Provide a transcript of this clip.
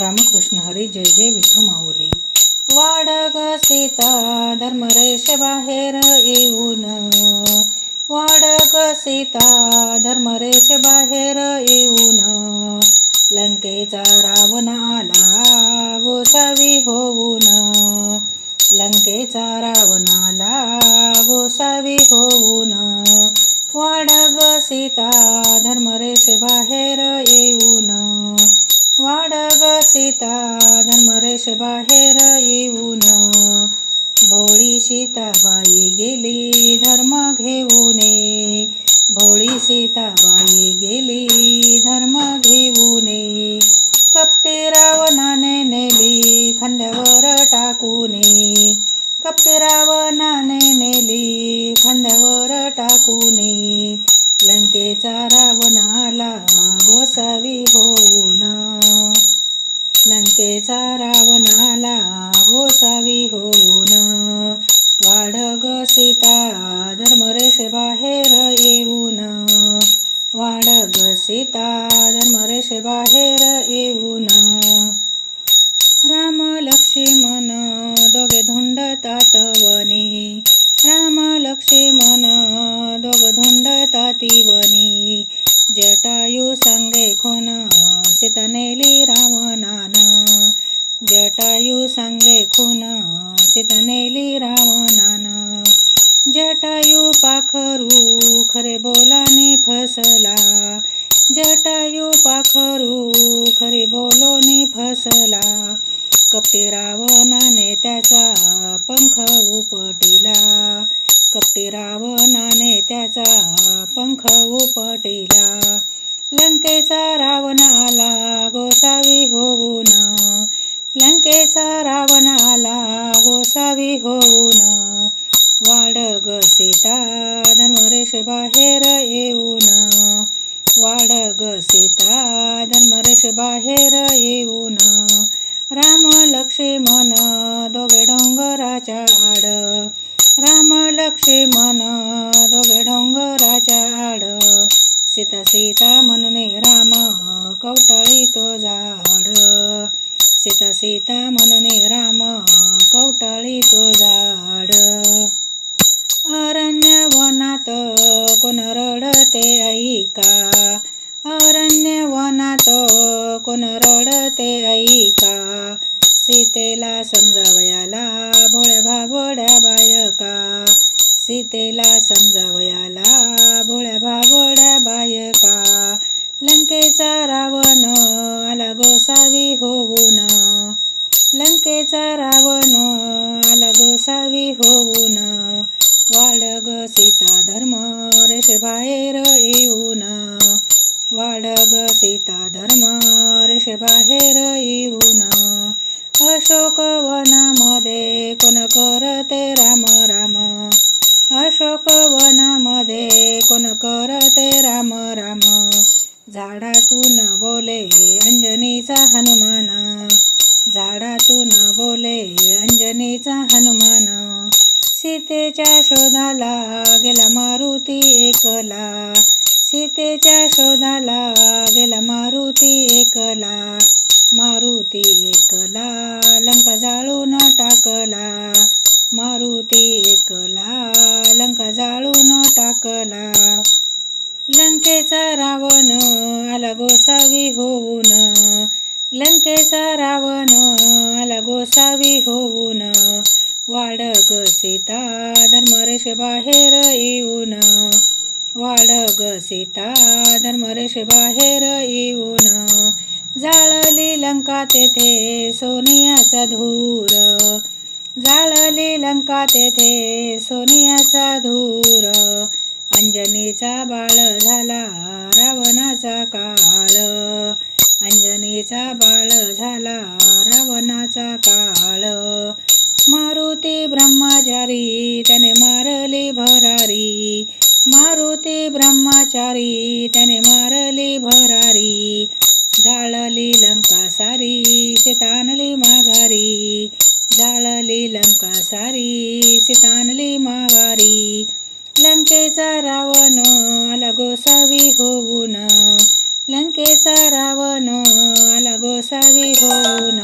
रामकृष्ण हरी जय जय विठू माऊली. वाडग सीता धर्मरेष बाहेर येऊन. वाडग सीता धर्मरेष बाहेर येऊन. लंकेचा रावण आला गोसावी होऊन. लंकेचा रावण आला गोसावी होऊन. वाडग सीता धर्मरेष बाहेर सीता धर्मरेश बाहेर येऊन भोळी सीताबाई गेली धर्म घेऊन भोळी सीताबाई गेली धर्म घेऊन कपटे रावणाने नेली खांद्यावर टाकून कपटे रावणाने नेली खांद्यावर टाकून लंकेचा रावण आला गोसावी होऊन लंकेचा रावणाला गोसावी होऊन. वाढग सीता धर्मरेष बाहेर येऊन. वाढग सीता धर्मरेष बाहेर येऊन. राम लक्ष्मण दोघे धुंडतात वनी राम लक्ष्मण दोघ धुंडताती वनी जटायू सांगे खोन सीता नेली राम राखून खून सीता नेली रावणान. जटायू पाखरू खरे बोलाने फसला. जटायू पाखरू खरे बोलोने फसला. कपटी रावणाने त्याचा पंख उपटिला. कपटी रावणाने त्याचा पंख उपटिला. लंकेचा रावण आला गोसावी होऊन लंकेचा रावण आला. हो गोसावी होऊन वाडग सीता धर्मरेश बाहेर येऊन वाडग सीता धर्मरेश बाहेर येऊन राम लक्ष्मण दोघे डोंगराच्या आड. राम लक्ष्मण दोघे डोंगराच्या आड. सीता सीता म्हणून राम कवटाळी तो झाड. सीता म्हणून राम कवटाळी तो झाड. अरण्य वनात कोण रडते ऐका. अरण्य वनात कोण रडते ऐका. सीतेला समजावयाला भोळ्या भाबोड्या बायका. सीतेला समजावयाला रेष बाहेर येऊन वाडग सीता धर्म रेष बाहेर येऊन अशोक वनामध्ये कोण करते राम राम? अशोक वनामध्ये कोण करते राम राम? झाडातून बोले अंजनीचा हनुमान. झाडातून बोले अंजनीचा हनुमान. सीतेच्या शोधाला गेला मारुती एकला. सीतेच्या शोधाला गेला मारुती एकला. मारुती एकला लंका जाळून टाकला. मारुती एकला लंका जाळून टाकला. लंकेचा रावण आला गोसावी होऊन. लंकेचा रावण आला गोसावी होऊन. वाडग सीता धर्मरेश बाहेर येऊन. वाडग सीता धर्मरेश बाहेर येऊन. जाळली लंका तेथे सोनियाचा धूर. जाळली लंका तेथे सोनियाचा धूर. अंजनीचा बाळ झाला रावणाचा काळ. अंजनीचा बाळ झाला रावणाचा काळ. ब्रह्मचारी त्याने मारली भरारी. मारुती ब्रह्मचारी त्याने मारली भरारी. जाळली लंका सारी सीतानली माघारी. जाळली लंका सारी सीतानली माघारी. लंकेचा रावण आला गोसावी होऊन लंकेचा रावण आला गोसावी होऊन.